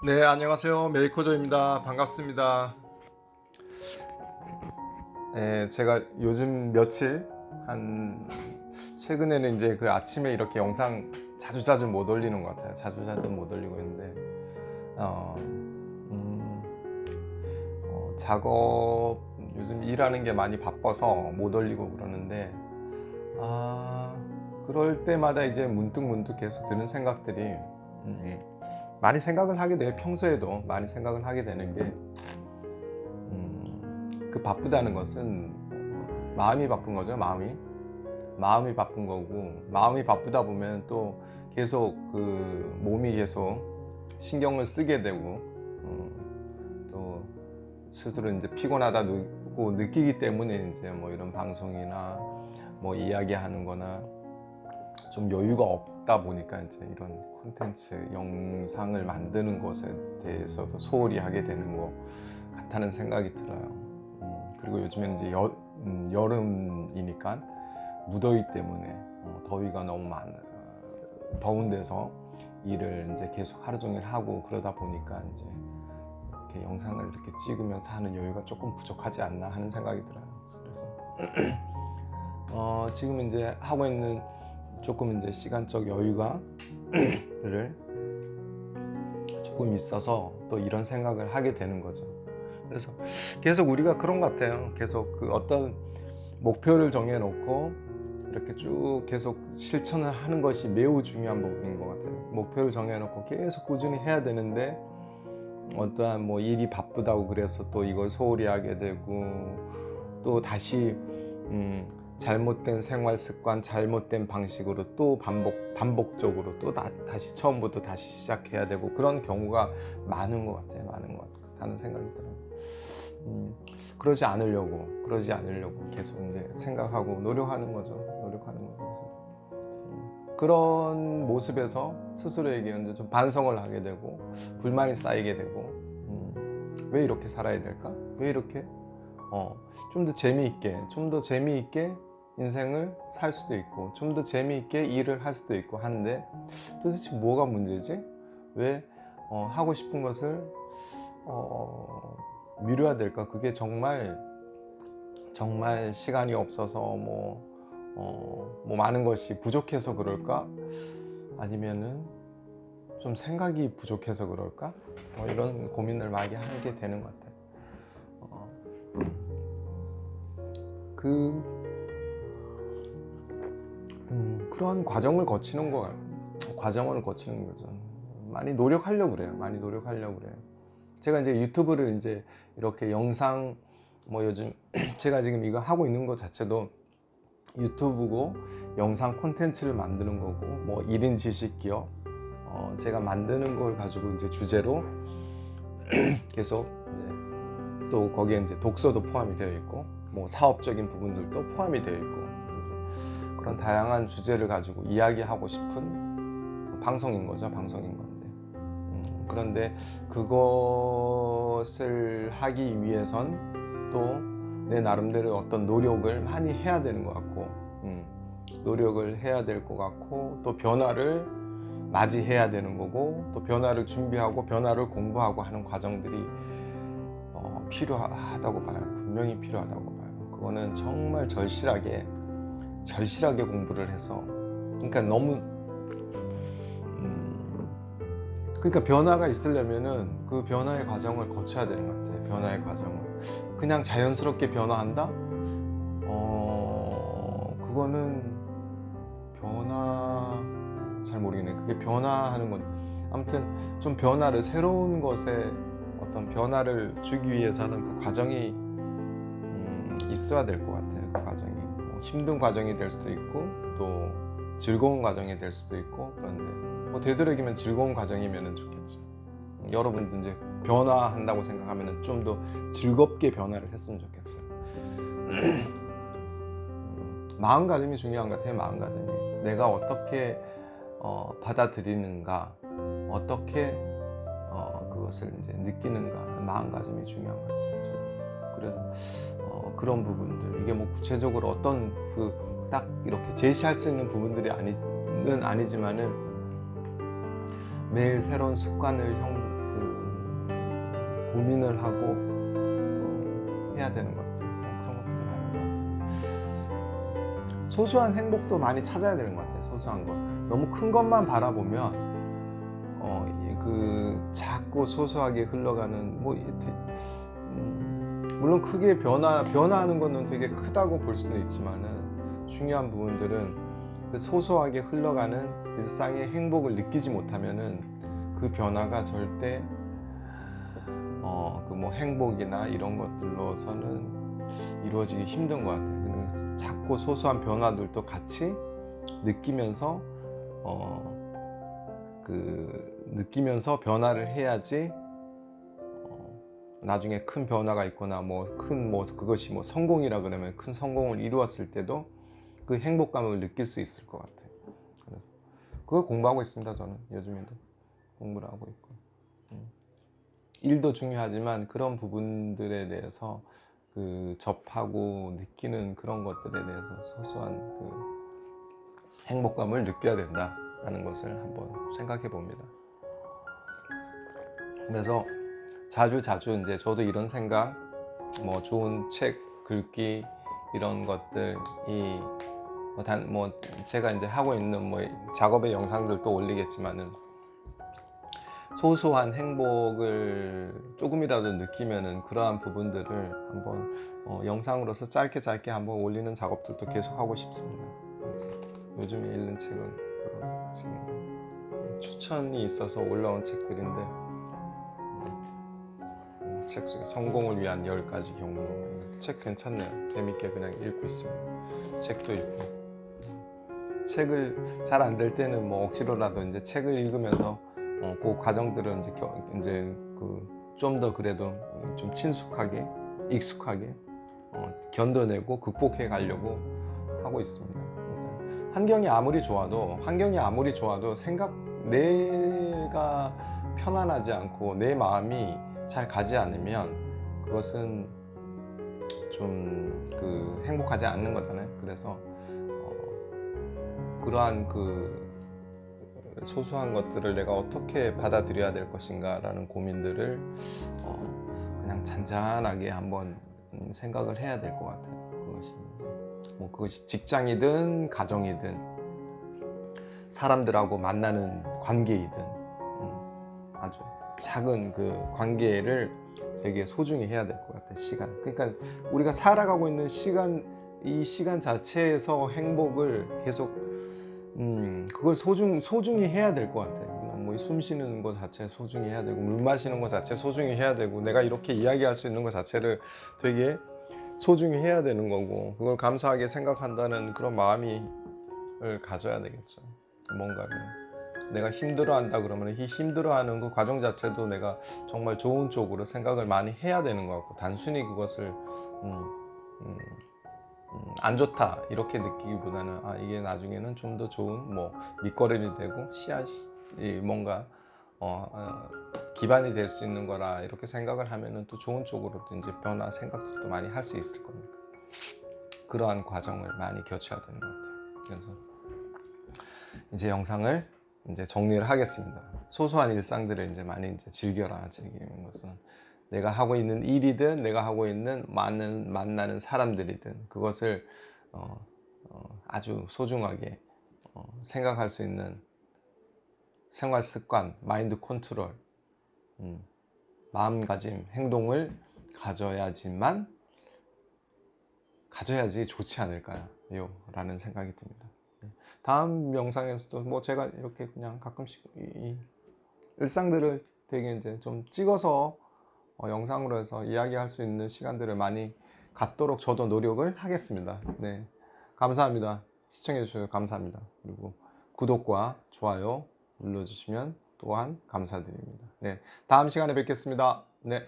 네, 안녕하세요. 메이커저입니다. 반갑습니다. 네, 제가 요즘 며칠 한 최근에는 이제 그 아침에 이렇게 영상 자주 자주 못 올리는 것 같아요. 자주 자주 못 올리고 있는데 어, 음, 어, 작업 요즘 일하는 게 많이 바빠서 못 올리고 그러는데 아 그럴 때마다 이제 문득 문득 계속 드는 생각들이 음, 많이 생각을 하게 돼요. 평소에도 많이 생각을 하게 되는 게, 음, 그 바쁘다는 것은 마음이 바쁜 거죠. 마음이. 마음이 바쁜 거고, 마음이 바쁘다 보면 또 계속 그 몸이 계속 신경을 쓰게 되고, 음, 또 스스로 이제 피곤하다 고 느끼기 때문에 이제 뭐 이런 방송이나 뭐 이야기하는 거나 좀 여유가 없다 보니까 이제 이런 콘텐츠 영상을 만드는 것에 대해서도 소홀히 하게 되는 것 같다는 생각이 들어요. 음, 그리고 요즘에는 이제 여, 음, 여름이니까 무더위 때문에 어, 더위가 너무 많, 어, 더운 데서 일을 이제 계속 하루 종일 하고 그러다 보니까 이제 이렇게 영상을 이렇게 찍으면서 하는 여유가 조금 부족하지 않나 하는 생각이 들어요. 그래서 어, 지금 이제 하고 있는 조금 이제 시간적 여유가 를 조금 있어서 또 이런 생각을 하게 되는 거죠. 그래서 계속 우리가 그런 것 같아요. 계속 그 어떤 목표를 정해놓고 이렇게 쭉 계속 실천을 하는 것이 매우 중요한 부분인 것 같아요. 목표를 정해놓고 계속 꾸준히 해야 되는데 어떠한 뭐 일이 바쁘다고 그래서 또 이걸 소홀히 하게 되고 또 다시 음, 잘못된 생활 습관, 잘못된 방식으로 또 반복 반복적으로 또 다, 다시 처음부터 다시 시작해야 되고 그런 경우가 많은 것 같아요. 많은 것 같다는 생각이 들어요. 음, 그러지 않으려고 그러지 않으려고 계속 이제 생각하고 노력하는 거죠. 노력하는 거죠. 음, 그런 모습에서 스스로에게 이제 좀 반성을 하게 되고 불만이 쌓이게 되고 음, 왜 이렇게 살아야 될까? 왜 이렇게 어, 좀 더 재미있게, 좀 더 재미있게 인생을 살 수도 있고, 좀 더 재미있게 일을 할 수도 있고 하는데, 도대체 뭐가 문제지? 왜 어, 하고 싶은 것을 어, 미뤄야 될까? 그게 정말 정말 시간이 없어서 뭐, 어, 뭐 많은 것이 부족해서 그럴까? 아니면은 좀 생각이 부족해서 그럴까? 뭐 이런 고민을 많이 하게 되는 것 같아요. 어, 그 음, 그런 과정을 거치는 거 과정을 거치는 거죠. 많이 노력하려고 그래요. 많이 노력하려고 그래요. 제가 이제 유튜브를 이제 이렇게 영상 뭐 요즘 제가 지금 이거 하고 있는 것 자체도 유튜브고 영상 콘텐츠를 만드는 거고 뭐 1인 지식 기업 어, 제가 만드는 걸 가지고 이제 주제로 계속 이제 또 거기에 이제 독서도 포함이 되어 있고 뭐 사업적인 부분들도 포함이 되어 있고 그런 다양한 주제를 가지고 이야기하고 싶은 방송인 거죠 방송인 건데 음, 그런데 그것을 하기 위해선 또 내 나름대로 어떤 노력을 많이 해야 되는 것 같고 음, 노력을 해야 될 것 같고 또 변화를 맞이해야 되는 거고 또 변화를 준비하고 변화를 공부하고 하는 과정들이 어, 필요하다고 봐요. 분명히 필요하다고 봐요. 그거는 정말 절실하게 절실하게 공부를 해서 그러니까 너무 음, 그러니까 변화가 있으려면은 그 변화의 과정을 거쳐야 되는 것 같아요. 변화의 과정을 그냥 자연스럽게 변화한다? 어 그거는 변화 잘 모르겠네. 그게 변화하는 건 아무튼 좀 변화를 새로운 것에 어떤 변화를 주기 위해서는 그 과정이 음, 있어야 될 것 같아요. 그 과정이 뭐 힘든 과정이 될 수도 있고 또 즐거운 과정이 될 수도 있고 그런데 뭐 되도록이면 즐거운 과정이면 좋겠지. 음, 여러분도 이제 변화한다고 생각하면 좀 더 즐겁게 변화를 했으면 좋겠어요. 음, 마음가짐이 중요한 것 같아요. 마음가짐이 내가 어떻게 어, 받아들이는가, 어떻게 어, 그것을 이제 느끼는가, 마음가짐이 중요한 것 같아요. 저도. 그래서 어, 그런 부분들 이게 뭐 구체적으로 어떤 그 딱 이렇게 제시할 수 있는 부분들이 아니는 아니지만은 매일 새로운 습관을 형, 그 고민을 하고 또 해야 되는 것들 뭐 그런 것들이 많은 것 같아요. 소소한 행복도 많이 찾아야 되는 것 같아요. 소소한 거 너무 큰 것만 바라보면 어, 이그 작고 소소하게 흘러가는 뭐 이- 대- 음, 물론 크게 변화 변화하는 거는 되게 크다고 볼 수는 있지만은 중요한 부분들은 그 소소하게 흘러가는 일상의 행복을 느끼지 못하면은 그 변화가 절대 어 그 뭐 행복이나 이런 것들로서는 이루어지기 힘든 것 같아요. 작고 소소한 변화들도 같이 느끼면서 어 그 느끼면서 변화를 해야지 어, 나중에 큰 변화가 있거나 뭐큰뭐 그것이 뭐 성공이라 그러면 큰 성공을 이루었을 때도 그 행복감을 느낄 수 있을 것 같아요. 그래서 그걸 공부하고 있습니다. 저는 요즘에도 공부를 하고 있고 음. 일도 중요하지만 그런 부분들에 대해서 그 접하고 느끼는 그런 것들에 대해서 소소한 그 행복감을 느껴야 된다라는 것을 한번 생각해 봅니다. 그래서 자주 자주 이제 저도 이런 생각, 뭐 좋은 책 긁기 이런 것들이 뭐 단 뭐 제가 이제 하고 있는 뭐 작업의 영상들도 올리겠지만은 소소한 행복을 조금이라도 느끼면은 그러한 부분들을 한번 어, 영상으로서 짧게 짧게 한번 올리는 작업들도 계속 하고 싶습니다. 요즘에 읽는 책은 그런 추천이 있어서 올라온 책들인데 음, 책 중에 성공을 위한 10가지 경로 책 괜찮네요. 재밌게 그냥 읽고 있습니다. 책도 읽고 책을 잘 안 될 때는 뭐 억지로라도 이제 책을 읽으면서 어, 그 과정들은 이제 겨, 이제 그 좀 더 그래도 좀 친숙하게 익숙하게 어, 견뎌내고 극복해 가려고 하고 있습니다. 환경이 아무리 좋아도 환경이 아무리 좋아도 생각 내가 편안하지 않고 내 마음이 잘 가지 않으면 그것은 좀 그 행복하지 않는 거잖아요. 그래서 어, 그러한 그 소소한 것들을 내가 어떻게 받아들여야 될 것인가라는 고민들을 어, 그냥 잔잔하게 한번 음, 생각을 해야 될 것 같아요. 그것이 뭐 그것이 직장이든 가정이든 사람들하고 만나는 관계이든 음, 아주 작은 그 관계를 되게 소중히 해야 될 것 같아요. 시간. 그러니까 우리가 살아가고 있는 시간 이 시간 자체에서 행복을 계속 음, 그걸 소중, 소중히 해야 될 것 같아요. 그냥 뭐숨 쉬는 것 자체 소중히 해야 되고, 물 마시는 것 자체 소중히 해야 되고, 내가 이렇게 이야기할 수 있는 것 자체를 되게 소중히 해야 되는 거고, 그걸 감사하게 생각한다는 그런 마음이 을 가져야 되겠죠. 뭔가를. 내가 힘들어한다 그러면 이 힘들어하는 그 과정 자체도 내가 정말 좋은 쪽으로 생각을 많이 해야 되는 것 같고, 단순히 그것을, 음, 음, 음, 안 좋다 이렇게 느끼기보다는 아 이게 나중에는 좀 더 좋은 뭐 밑거름이 되고 씨앗이 뭔가 어, 어, 기반이 될 수 있는 거라 이렇게 생각을 하면은 또 좋은 쪽으로도 이제 변화 생각도 많이 할 수 있을 겁니다. 그러한 과정을 많이 거쳐야 되는 것 같아요. 그래서 이제 영상을 이제 정리를 하겠습니다. 소소한 일상들을 이제 많이 이제 즐겨라 즐기는 것은 내가 하고 있는 일이든 내가 하고 있는 만나는, 만나는 사람들이든 그것을 어, 어, 아주 소중하게 어, 생각할 수 있는 생활 습관, 마인드 컨트롤, 음, 마음가짐, 행동을 가져야지만 가져야지 좋지 않을까요? 라는 생각이 듭니다. 다음 영상에서도 뭐 제가 이렇게 그냥 가끔씩 이, 이 일상들을 되게 이제 좀 찍어서 어, 영상으로 해서 이야기할 수 있는 시간들을 많이 갖도록 저도 노력을 하겠습니다. 네. 감사합니다. 시청해 주셔서 감사합니다. 그리고 구독과 좋아요 눌러주시면 또한 감사드립니다. 네. 다음 시간에 뵙겠습니다. 네.